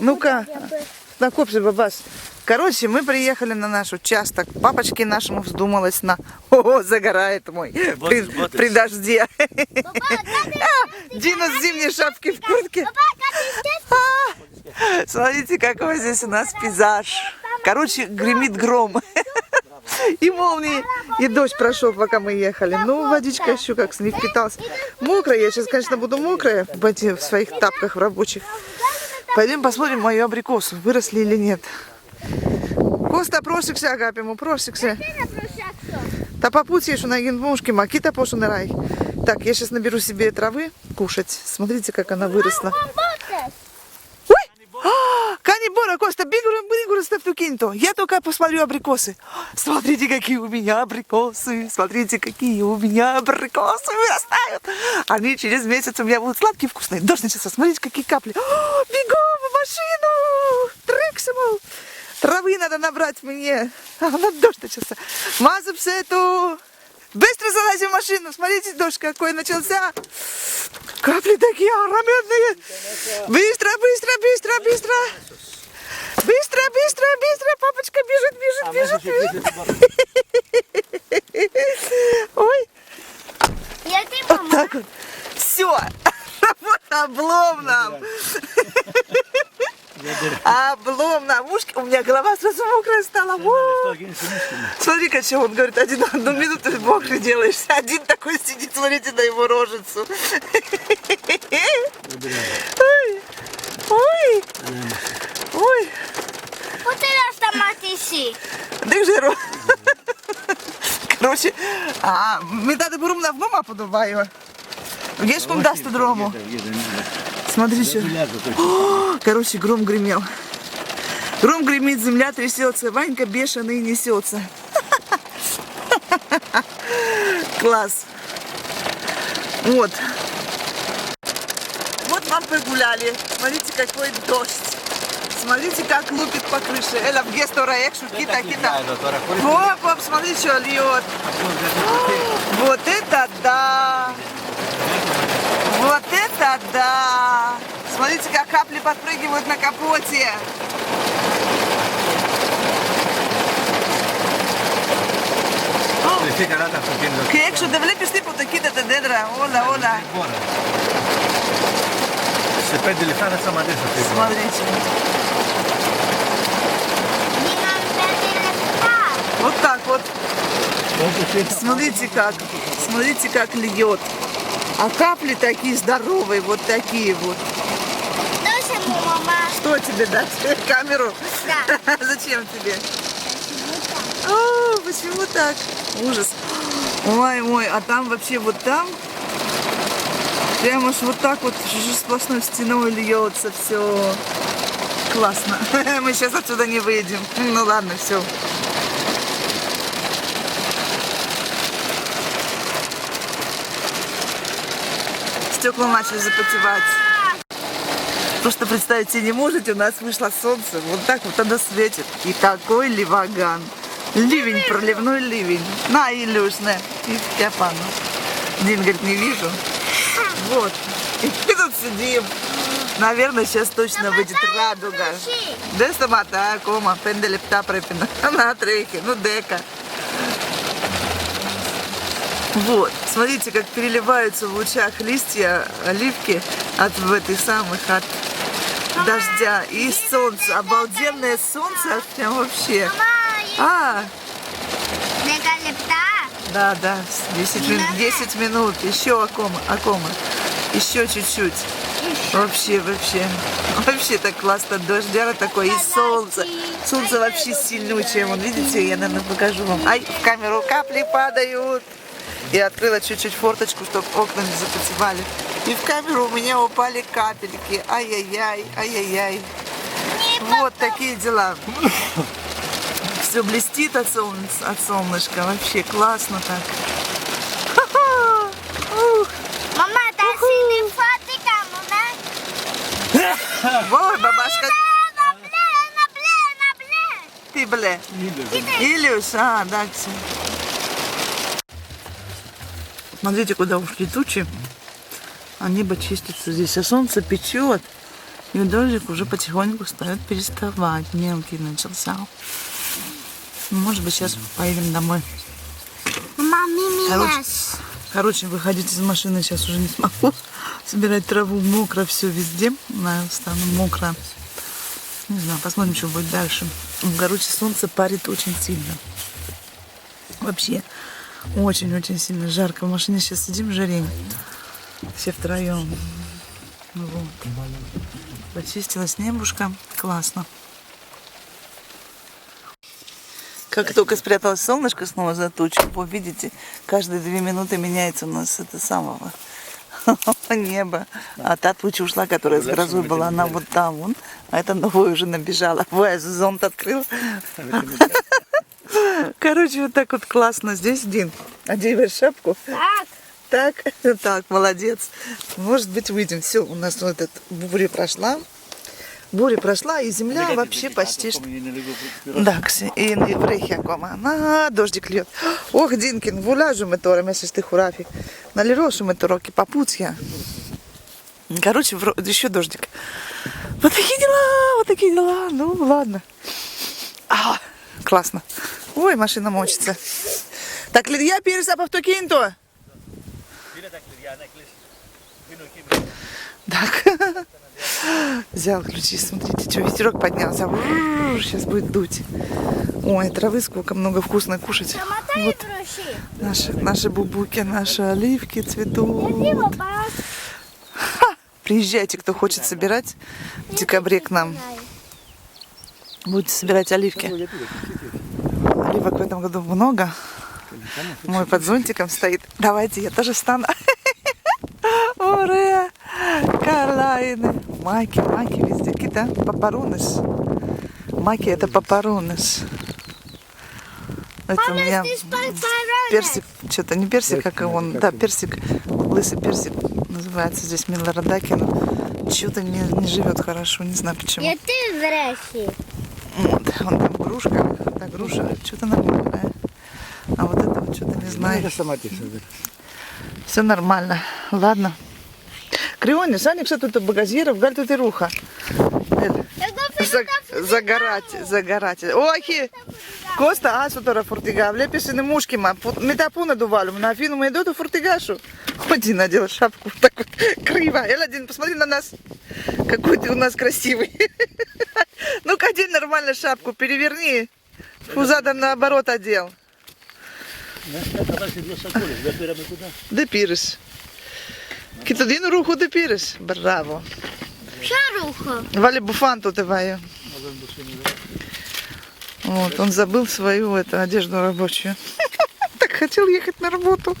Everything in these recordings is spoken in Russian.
Ну-ка. На копсе, бабас. Короче, мы приехали на наш участок. Папочке нашему вздумалось на... О, загорает мой. При, при дожде. Дина с зимней шапки в куртке. А, Смотрите, какой здесь у нас пейзаж. Короче, гремит гром. И молнии, и дождь прошел, пока мы ехали. Ну, водичка еще как с них питалась. Мокрая, я сейчас, конечно, буду мокрая в в своих тапках рабочих. Пойдем посмотрим мою абрикосу, выросли или нет. Коста, прошикся, агапимо, прошикся. Та попутишь на генмушке, макита пошу рай. Так, я сейчас наберу себе травы кушать. Смотрите, как она выросла. А, Канибора, Коста, бигуру, бигуру, ставь кинто. Я только посмотрю абрикосы. Смотрите, какие у меня абрикосы. Смотрите, какие у меня абрикосы вырастают. Они через месяц у меня будут сладкие, вкусные. Дождь начался. Смотрите, какие капли. О, бегом в машину. Трексимул. Травы надо набрать мне. А, на дождь начался. Мазу эту. Быстро залазим в машину. Смотрите, дождь какой начался. Капли такие огромные. Быстро, быстро, быстро, быстро. Быстро, быстро, быстро. Папочка бежит, бежит, бежит, бежит. Ой, Я ты вот мама. так вот. Все. Вот облом нам. Облом нам. Ушки. У меня голова сразу мокрая стала. Во. Смотри-ка, что он говорит, один одну минуту мокрый делаешься. Один такой сидит, смотрите на его рожицу. Ой, ой, ой. Вот ты раз там матиши. Дик же ро. Короче, а, ми дати бурум на вдома подобаю. Есть кум даст дрому. Смотри, что. Короче, гром гремел. Гром гремит, земля трясется, Ванька бешеный несется. Класс. Вот. Вот вам погуляли. Смотрите, какой дождь. Смотрите, как лупит по крыше. Эля в гестора экшу, кита, кита. О, пап, смотри, что льет. Вот это да! Вот это да! Смотрите, как капли подпрыгивают на капоте. Deve pesti po takita te dedra. Hola, hola. Se perde le fare sama adesso te. Смотрите. Вот так вот. Смотрите как. Смотрите, как льет. А капли такие здоровые, вот такие вот. Мама. Что тебе дать? Камеру? Да. Зачем тебе? О, почему так? Ужас. Ой, мой, а там вообще вот там прямо ж вот так вот сплошной стеной льется все. Классно. Мы сейчас отсюда не выйдем. Ну ладно, все. Стекла начали запотевать. Просто представить себе не можете, у нас вышло солнце, вот так вот оно светит. И такой ливаган. Ливень, проливной ливень. На, Илюш, на, и Степану. Дин говорит, не вижу. Вот. И мы тут сидим. Наверное, сейчас точно выйдет радуга. Де самата, кома, пенделе пта препина. На трейке, ну дека. Вот, смотрите, как переливаются в лучах листья оливки от в этих самых от дождя и солнца. Обалденное солнце, прям вообще. А, да, да, 10 минут, 10 минут, еще акома, акома, еще чуть-чуть. Вообще, вообще, вообще так классно, дождяра такой и солнце. Солнце вообще сильнючее, вон, видите, я, наверное, покажу вам. Ай, в камеру капли падают. Я открыла чуть-чуть форточку, чтобы окна не запотевали. И в камеру у меня упали капельки. Ай-яй-яй, ай-яй-яй. Вот такие дела. Все блестит от, солнца, от солнышка. Вообще классно так. Мама, та синий фотика, мама. Ой, бабашка, ты, бля. Илюш, а, да, всё. Смотрите, куда ушли тучи. А небо чистится здесь, а солнце печет. И дождик уже потихоньку стает переставать. Мелкий начался. Может быть, сейчас поедем домой. Мама, Короче. Короче, выходить из машины сейчас уже не смогу. Собирать траву мокро все везде. На стану мокро. Не знаю, посмотрим, что будет дальше. Короче, солнце парит очень сильно. Вообще, очень-очень сильно жарко. В машине сейчас сидим, жарим. Все втроем. Вот. Почистилась небушка. Классно. Как только спряталось солнышко снова за тучу, вы видите, каждые две минуты меняется у нас это самого небо. А та туча ушла, которая с грозой была, она вот там вон, а эта новая уже набежала. Ой, зонт открыл. Короче, вот так вот классно. Здесь Дин. Одеваешь шапку. Так. Так, так, молодец. Может быть, выйдем. Все, у нас вот эта буря прошла. Буря прошла, и земля вообще почти что... Да, и не врехи акома. На, дождик льет. Ох, Динкин, вуляжу мы тором, если ты хурафи. Налерошу мы тороки, попутья. Короче, еще дождик. Вот такие дела, вот такие дела. Ну, ладно. А, классно. Ой, машина мочится. Так, я пирса повтокинто. Так. Взял ключи, смотрите, что ветерок поднялся. Сейчас будет дуть. Ой, травы сколько много вкусно кушать. Вот наши, наши бубуки, наши оливки цветут. Приезжайте, кто хочет собирать в декабре к нам. Будете собирать оливки. Оливок в этом году много. Мой под зонтиком стоит. Давайте, я тоже встану. Ура! Карлайны. Маки, маки везде. Какие-то папарунес. Маки это папарунес. Это у меня персик, что-то не персик, как и он, да, персик, лысый персик называется здесь Милородаки, но что-то не, не живет хорошо, не знаю почему. Я ты здрасте. Вот, вон там грушка, та груша, что-то нормальное. А вот это вот что-то не знаю. Все нормально. Ладно. Криони, Саня, все тут багазиров, галь тут и руха. За- Загорать, загорать. Охи! Коста, а сутора фуртига, влепишь и мушки, ма, пу- метапу надували, на афину мы иду фуртигашу. Ходи, надела шапку, так вот, криво. Эль, один, посмотри на нас. Какой ты у нас красивый. Ну-ка, одень нормально шапку, переверни. Фу, задом наоборот одел. Де піриш? Кітодину руху де піриш? Браво. Шаруху. Вали буфанту твою. Вот, он забыл свою эту одежду рабочую. Так хотел ехать на работу.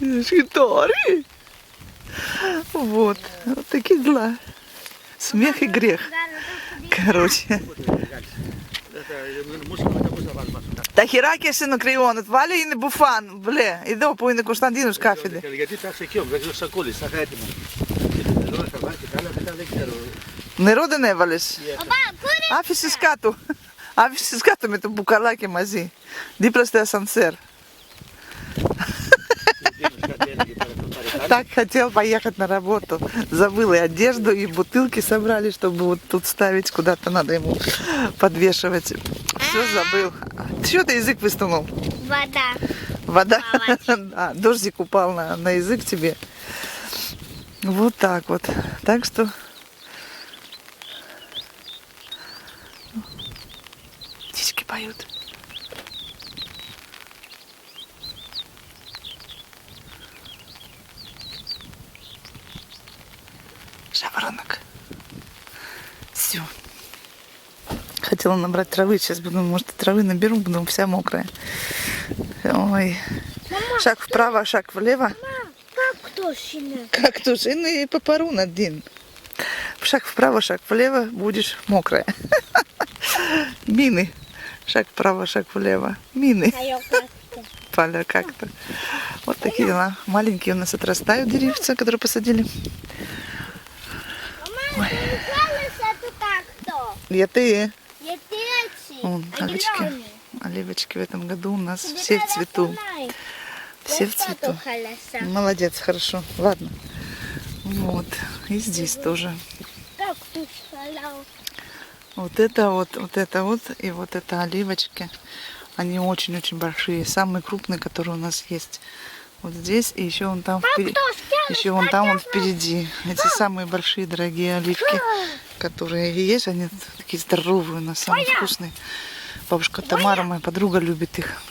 Шитори. Вот. Вот такие дела. Смех и грех. Короче. Та хераки сину крион, вали и не буфан, бле. Иду по ине Константину с кафедры. Γιατί τα σε κοιό, δεν ξέρω σακούλη, στα έτοιμα. Εδώ θα βάλει και τα άλλα μετά δεν ξέρω. Νερό δεν έβαλες. Παπά, πού Άφησες κάτω. Άφησες κάτω με το μπουκαλάκι μαζί. Δίπλα στο ασανσέρ. Так хотел поехать на работу. Забыл и одежду, и бутылки собрали, чтобы вот тут ставить. Куда-то надо ему подвешивать. Все забыл. Что ты язык высунул? Вода. Вода? Да, дождик упал на, на язык тебе. Вот так вот. Так что... Хотела набрать травы, сейчас буду, может, травы наберу, буду вся мокрая. Ой. Шаг вправо, шаг влево. Как кто сильно? Как тут и попарун один. Шаг вправо, шаг влево, будешь мокрая. Мины. Шаг вправо, шаг влево. Мины. А я как-то. Поля как-то. Вот такие дела. Маленькие у нас отрастают деревца, которые посадили. Мама, кто? Я ты. А оливочки. Оливочки в этом году у нас все в цвету. Все в цвету. Молодец, хорошо. Ладно. Вот. И здесь тоже. Вот это вот, вот это вот и вот это оливочки. Они очень-очень большие. Самые крупные, которые у нас есть. Вот здесь и еще вон там впереди. Еще вон там, вон впереди. Эти самые большие, дорогие оливки, которые есть, они такие здоровые, на самом вкусные. Бабушка Тамара, моя подруга, любит их.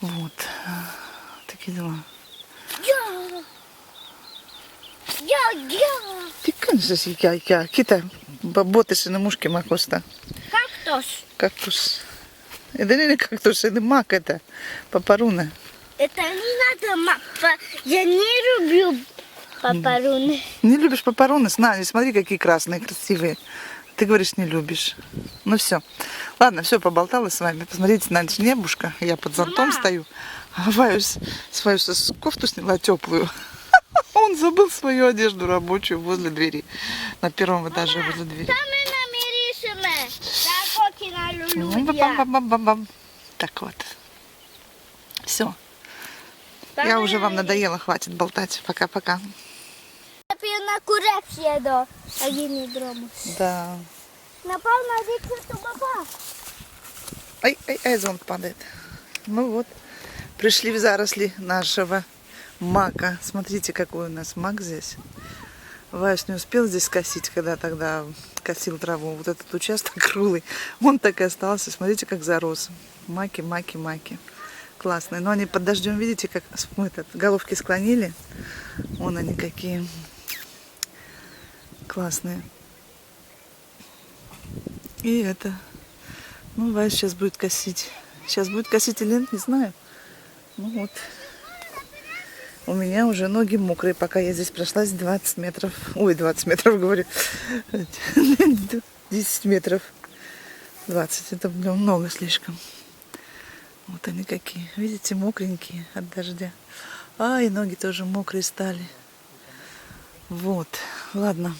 Вот. Такие дела. Ты конечно я, я. Кита, боботиши на мушке макоста. Кактус. Кактус. Это не кактус, это мак это. Папаруна. Это не надо мак. Я не люблю папаруны. Не любишь папароны? На, смотри, какие красные, красивые. Ты говоришь, не любишь. Ну все. Ладно, все, поболтала с вами. Посмотрите на ночь небушка. Я под зонтом Мама. стою. Ваюсь, свою с- кофту сняла теплую. Он забыл свою одежду рабочую возле двери. На первом этаже возле двери. Так вот. Все. Я уже вам надоела, хватит болтать. Пока-пока. Напів на курек до а не дромусь. Да. Напав на дикцю баба. Ай, ай, ай, зонт падает. Ну вот, пришли в заросли нашего мака. Смотрите, какой у нас мак здесь. Вайс не успел здесь косить, когда тогда косил траву. Вот этот участок круглый, он так и остался. Смотрите, как зарос. Маки, маки, маки. Классные. Но они под дождем, видите, как ну, этот, головки склонили. Вон они какие. Классные. И это ну, Вась сейчас будет косить. Сейчас будет косить или нет, не знаю. Ну вот. У меня уже ноги мокрые, пока я здесь прошлась 20 метров. Ой, 20 метров, говорю. 10 метров. 20, это много слишком. Вот они какие. Видите, мокренькие от дождя. А, и ноги тоже мокрые стали. Вот. Ладно.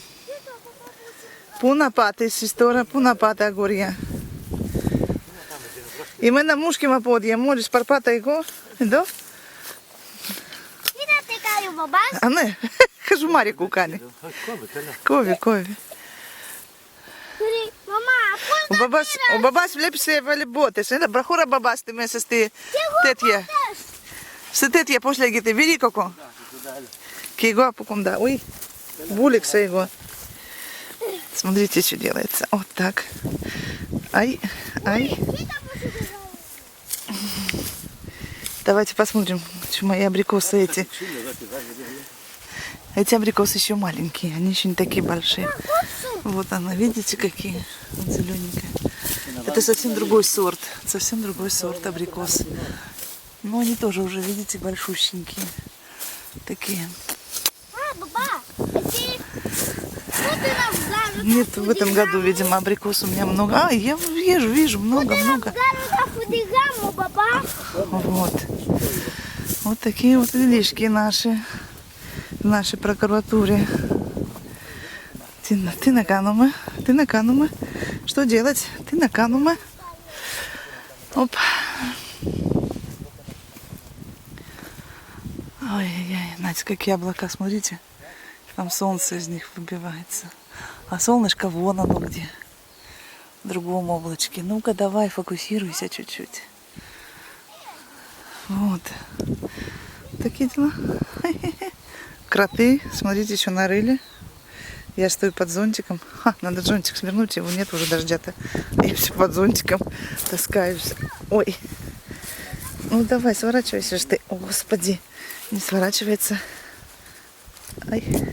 Πού να πάτε εσείς τώρα, πού να πάτε αγοριά. Είμαι ένα μουσκεμα πόδια, μόλις παρπάτα εγώ, εδώ. Κοίτατε κάνει ο μπαμπάς; Α, ναι, χαζουμάρικο κάνει. Κόβει, κόβει. Ο μπαμπάς, ο μπαμπάς βλέπεις έβαλε μπότες, ε, ένα μπραχούρα μπαμπάς μέσα στη τέτοια. Στη τέτοια, πώς λέγεται, βιλίκοκο. Και εγώ από κοντά, ουι, βούλεξα εγώ. Смотрите, что делается. Вот так. Ай, ай. Давайте посмотрим, что мои абрикосы эти. Эти абрикосы еще маленькие, они еще не такие большие. Вот она, видите, какие? Вот зелененькая. Это совсем другой сорт, совсем другой сорт абрикос. Но они тоже уже, видите, большущенькие. Такие. А, баба, ти Нет, в этом году, видимо, абрикос у меня много. А, я вижу, вижу, много, много. Зараз на фудигаму, баба. Вот. Вот такие вот делишки наши в нашей прокуратуре. Ты, ты на кануме, ты на кануме. Что делать? Ты на кануме. Оп. Ой-ой-ой, Надя, какие облака, смотрите. Там солнце из них выбивается. А солнышко вон оно где. В другом облачке. Ну-ка, давай, фокусируйся чуть-чуть. Вот. Такие дела. Кроты, смотрите, еще нарыли. Я стою под зонтиком. Ха, надо зонтик свернуть, его нет уже дождя-то. Я все под зонтиком таскаюсь. Ой. Ну давай, сворачивайся же ты. О, господи. Не сворачивается. Ай.